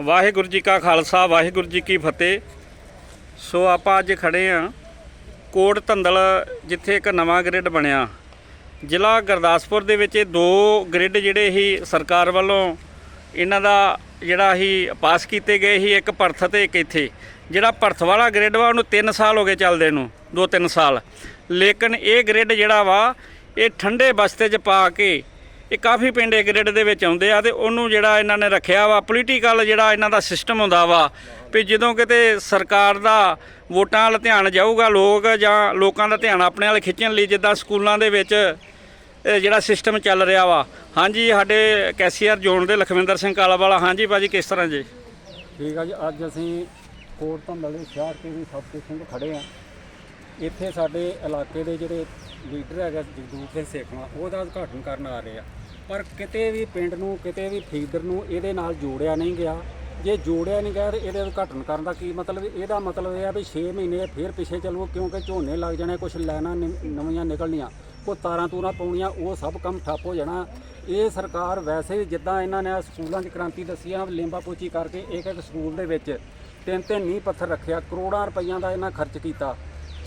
ਵਾਹਿਗੁਰੂ ਜੀ ਕਾ ਖਾਲਸਾ, ਵਾਹਿਗੁਰੂ ਜੀ ਕੀ ਫਤਿਹ। ਸੋ ਆਪਾਂ ਅੱਜ ਖੜੇ ਆ ਕੋਟ ਧੰਦਲ, ਜਿੱਥੇ ਇੱਕ ਨਵਾਂ ਗ੍ਰਿਡ ਬਣਿਆ। ਜ਼ਿਲ੍ਹਾ ਗੁਰਦਾਸਪੁਰ ਦੇ ਵਿੱਚ ਇਹ ਦੋ ਗ੍ਰਿਡ ਜਿਹੜੇ ਹੀ ਸਰਕਾਰ ਵੱਲੋਂ, ਇਹਨਾਂ ਦਾ ਜਿਹੜਾ ਹੀ ਪਾਸ ਕੀਤੇ ਗਏ ਸੀ, ਇੱਕ ਭਰਥ ਤੇ ਇੱਕ ਇੱਥੇ। ਜਿਹੜਾ ਭਰਥ ਵਾਲਾ ਗ੍ਰਿਡ ਵਾ, ਉਹਨੂੰ 3 ਸਾਲ ਹੋ ਗਏ ਚੱਲਦੇ ਨੂੰ 2-3 ਸਾਲ। ਲੇਕਿਨ ਇਹ ਗ੍ਰਿਡ ਜਿਹੜਾ ਵਾ, ਇਹ ਠੰਡੇ ਬਸਤੇ 'ਚ ਪਾ ਕੇ ਇਹ ਕਾਫੀ ਪਿੰਡ ਇਹ ਗ੍ਰਿਡ ਦੇ ਵਿੱਚ ਆਉਂਦੇ ਆ ਤੇ ਉਹਨੂੰ ਜਿਹੜਾ ਇਹਨਾਂ ਨੇ ਰੱਖਿਆ ਵਾ ਪੋਲੀਟੀਕਲ ਜਿਹੜਾ ਇਹਨਾਂ ਦਾ ਸਿਸਟਮ ਹੁੰਦਾ ਵਾ ਵੀ ਜਦੋਂ ਕਿਤੇ ਸਰਕਾਰ ਦਾ ਵੋਟਾਂ ਵੱਲ ਧਿਆਨ ਜਾਊਗਾ, ਲੋਕ ਜਾਂ ਲੋਕਾਂ ਦਾ ਧਿਆਨ ਆਪਣੇ ਵੱਲ ਖਿੱਚਣ ਲਈ ਜਿੱਦਾਂ ਸਕੂਲਾਂ ਦੇ ਵਿੱਚ ਜਿਹੜਾ ਸਿਸਟਮ ਚੱਲ ਰਿਹਾ ਵਾ। ਹਾਂਜੀ, ਸਾਡੇ ਕੈਸੀਆਰ ਜ਼ੋਨ ਦੇ ਲਖਵਿੰਦਰ ਸਿੰਘ ਕਾਲਾਵਾਲਾ। ਹਾਂਜੀ ਭਾਜੀ, ਕਿਸ ਤਰ੍ਹਾਂ ਜੀ? ਠੀਕ ਆ ਜੀ, ਅੱਜ ਅਸੀਂ ਕੋਟ ਧੰਦਲ ਦੇ ਸ਼ਹਿਰ ਕੇ ਵੀ ਸਬ ਸਟੇਸ਼ਨ ਤੇ ਖੜੇ ਆ। ਇੱਥੇ ਸਾਡੇ ਇਲਾਕੇ ਦੇ ਜਿਹੜੇ ਲੀਡਰ ਹੈਗਾ ਜਗਦੂਰ ਸਿੰਘ ਸੇਖਵਾ, ਉਹਦਾ ਉਦਘਾਟਨ ਕਰਨ ਆ ਰਹੇ ਆ। ਪਰ ਕਿਤੇ ਵੀ ਪਿੰਡ ਨੂੰ, ਕਿਤੇ ਵੀ ਫੀਡਰ ਨੂੰ ਇਹਦੇ ਨਾਲ ਜੋੜਿਆ ਨਹੀਂ ਗਿਆ। ਜੇ ਜੋੜਿਆ ਨਹੀਂ ਗਿਆ ਤੇ ਇਹਦੇ ਉਦਘਾਟਨ ਕਰਨ ਦਾ ਕੀ ਮਤਲਬ? ਇਹਦਾ ਮਤਲਬ ਇਹ ਆ ਵੀ 6 ਮਹੀਨੇ ਫਿਰ ਪਿੱਛੇ ਚੱਲੋ ਕਿਉਂਕਿ ਝੋਨੇ ਲੱਗ ਜਾਣੇ ਕੁਝ ਲੈਣਾ ਨਵੀਆਂ ਨਿਕਲਣੀਆਂ। ਕੋ ਤਾਰਾਂ ਤੂਰਾਂ ਪਾਉਣੀਆਂ, ਉਹ ਸਭ ਕੰਮ ਠੱਪ ਹੋ ਜਾਣਾ। ਇਹ ਸਰਕਾਰ ਵੈਸੇ ਵੀ ਜਿੱਦਾਂ ਇਹਨਾਂ ਨੇ ਸਕੂਲਾਂ 'ਚ ਕ੍ਰਾਂਤੀ ਦੱਸੀ ਆ, ਲੇਂਬਾ ਪੋਚੀ ਕਰਕੇ ਇੱਕ ਇੱਕ ਸਕੂਲ ਦੇ ਵਿੱਚ ਤਿੰਨ ਤਿੰਨ ਨੀਂਹ ਪੱਥਰ ਰੱਖਿਆ, ਕਰੋੜਾਂ ਰੁਪਈਆਂ ਦਾ ਇਹਨਾਂ ਖਰਚ ਕੀਤਾ।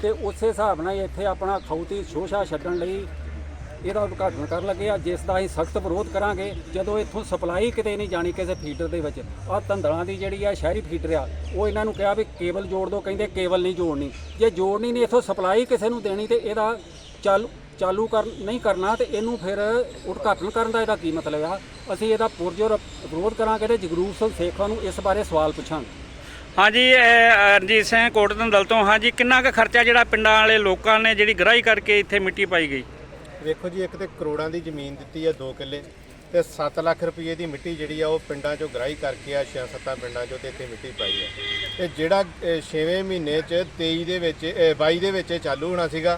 ਤੇ ਉਸੇ ਹਿਸਾਬ ਨਾਲ ਇੱਥੇ ਆਪਣਾ ਖੌਤੀ ਸ਼ੋਸ਼ਾ ਛੱਡਣ ਲਈ ਇਹਦਾ ਉਦਘਾਟਨ ਕਰਨ ਲੱਗੇ ਆ, ਜਿਸ ਦਾ ਅਸੀਂ ਸਖਤ ਵਿਰੋਧ ਕਰਾਂਗੇ। ਜਦੋਂ ਇੱਥੋਂ ਸਪਲਾਈ ਕਿਤੇ ਨਹੀਂ ਜਾਣੀ ਕਿਸੇ ਫੀਡਰ ਦੇ ਵਿੱਚ ਆ ਧੰਦਲਾਂ ਦੀ ਜਿਹੜੀ ਆ ਸ਼ਹਿਰੀ ਫੀਡਰ ਆ, ਉਹ ਇਹਨਾਂ ਨੂੰ ਕਿਹਾ ਵੀ ਕੇਬਲ ਜੋੜ ਦਿਓ ਕਹਿੰਦੇ ਕੇਬਲ ਨਹੀਂ ਜੋੜਨੀ। ਜੇ ਜੋੜਨੀ ਨਹੀਂ, ਇੱਥੋਂ ਸਪਲਾਈ ਕਿਸੇ ਨੂੰ ਦੇਣੀ ਤੇ ਇਹਦਾ ਚਾਲੂ ਚਾਲੂ ਕਰ, ਨਹੀਂ ਕਰਨਾ ਤੇ ਇਹਨੂੰ ਫਿਰ ਉਦਘਾਟਨ ਕਰਨ ਦਾ ਇਹਦਾ ਕੀ ਮਤਲਬ ਆ? ਅਸੀਂ ਇਹਦਾ ਪੁਰਜੋਰ ਵਿਰੋਧ ਕਰਾਂਗੇ ਤੇ ਜਗਰੂਪ ਸਿੰਘ ਸੇਖਵਾਂ ਨੂੰ ਇਸ ਬਾਰੇ ਸਵਾਲ ਪੁੱਛਾਂਗੇ। ਹਾਂਜੀ, ਇਹ ਰਣਜੀਤ ਸਿੰਘ ਕੋਟ ਧੰਦਲ ਤੋਂ। ਹਾਂਜੀ, ਕਿੰਨਾ ਕੁ ਖਰਚਾ ਜਿਹੜਾ ਪਿੰਡਾਂ ਵਾਲੇ ਲੋਕਾਂ ਨੇ ਜਿਹੜੀ ਗ੍ਰਾਈ ਕਰਕੇ ਇੱਥੇ ਮਿੱਟੀ ਪਾਈ ਗਈ? ਵੇਖੋ ਜੀ ਇੱਕ ਤੇ ਕਰੋੜਾਂ ਦੀ ਜ਼ਮੀਨ ਦਿੱਤੀ ਆ 2 ਕਿੱਲੇ ਤੇ 7 ਲੱਖ ਰੁਪਏ ਦੀ ਮਿੱਟੀ ਜਿਹੜੀ ਆ ਉਹ ਪਿੰਡਾਂ ਚੋਂ ਗ੍ਰਾਈ ਕਰਕੇ ਆ 6-7 ਪਿੰਡਾਂ ਚੋਂ ਤੇ ਇੱਥੇ ਮਿੱਟੀ ਪਾਈ ਆ। ਤੇ ਜਿਹੜਾ 6ਵੇਂ ਮਹੀਨੇ ਚ 23 ਦੇ ਵਿੱਚ ਅ, 22 ਦੇ ਵਿੱਚ ਇਹ ਚਾਲੂ ਹੋਣਾ ਸੀਗਾ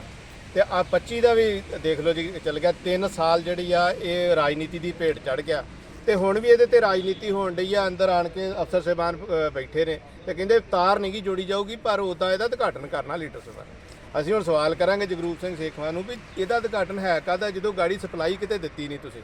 ਤੇ ਆ 25 ਦਾ ਵੀ ਦੇਖ ਲਓ ਜੀ ਚੱਲ ਗਿਆ। 3 ਸਾਲ ਜਿਹੜੀ ਆ ਇਹ ਰਾਜਨੀਤੀ ਦੀ ਭੇਟ ਚੜ ਗਿਆ। ਤੇ ਹੁਣ ਵੀ ਇਹਦੇ ਤੇ ਰਾਜਨੀਤੀ ਹੋਣ ਡਈ ਆ ਅੰਦਰ ਆਣ ਕੇ ਅਫਸਰ ਸਾਹਿਬਾਨ ਬੈਠੇ ਨੇ ਤੇ ਕਹਿੰਦੇ ਤਾਰ ਨਹੀਂ ਗੀ ਜੋੜੀ ਜਾਊਗੀ ਪਰ ਉਦਾਂ ਇਹਦਾ ਉਦਘਾਟਨ ਕਰਨਾ ਲੀਡਰ ਸਾਹਿਬਾਨ ਅਸੀਂ ਹੁਣ ਸਵਾਲ ਕਰਾਂਗੇ ਜਗਰੂਪ ਸਿੰਘ ਸੇਖਵਾਂ ਨੂੰ ਵੀ ਇਹਦਾ ਉਦਘਾਟਨ ਹੈ ਕਾਹਦਾ? ਜਦੋਂ ਗਾੜੀ ਸਪਲਾਈ ਕਿਤੇ ਦਿੱਤੀ ਨਹੀਂ ਤੁਸੀਂ।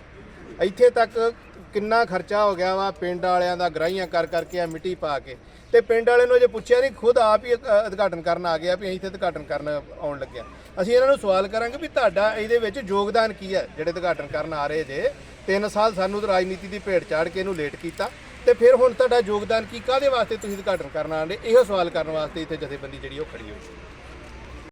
ਇੱਥੇ ਤੱਕ ਕਿੰਨਾ ਖਰਚਾ ਹੋ ਗਿਆ ਵਾ ਪਿੰਡ ਵਾਲਿਆਂ ਦਾ ਗਰਾਈਆਂ ਕਰ ਕਰਕੇ ਆ ਮਿੱਟੀ ਪਾ ਕੇ। ਤੇ ਪਿੰਡ ਵਾਲੇ ਨੂੰ ਜੇ ਪੁੱਛਿਆ ਨਹੀਂ, ਖੁਦ ਆਪ ਹੀ ਉਦਘਾਟਨ ਕਰਨ ਆ ਗਿਆ ਵੀ ਅਸੀਂ ਇੱਥੇ ਉਦਘਾਟਨ ਕਰਨ ਆਉਣ ਲੱਗਿਆ। ਅਸੀਂ ਇਹਨਾਂ ਨੂੰ ਸਵਾਲ ਕਰਾਂਗੇ ਵੀ ਤੁਹਾਡਾ ਇਹਦੇ ਵਿੱਚ ਯੋਗਦਾਨ ਕੀ ਹੈ ਜਿਹੜੇ ਉਦਘਾਟਨ ਕਰਨ ਆ ਰਹੇ ਜੇ? ਤਿੰਨ ਸਾਲ ਸਾਨੂੰ ਤਾਂ ਰਾਜਨੀਤੀ ਦੀ ਭੇਟ ਚਾੜ ਕੇ ਇਹਨੂੰ ਲੇਟ ਕੀਤਾ। ਤੇ ਫਿਰ ਹੁਣ ਤੁਹਾਡਾ ਯੋਗਦਾਨ ਕੀ? ਕਾਹਦੇ ਵਾਸਤੇ ਤੁਸੀਂ ਉਦਘਾਟਨ ਕਰਨ ਆਉਂਦੇ? ਇਹੋ ਸਵਾਲ ਕਰਨ ਵਾਸਤੇ ਇੱਥੇ ਜਥੇਬੰਦੀ ਜਿਹੜੀ ਉਹ ਖੜੀ ਹੋਈ।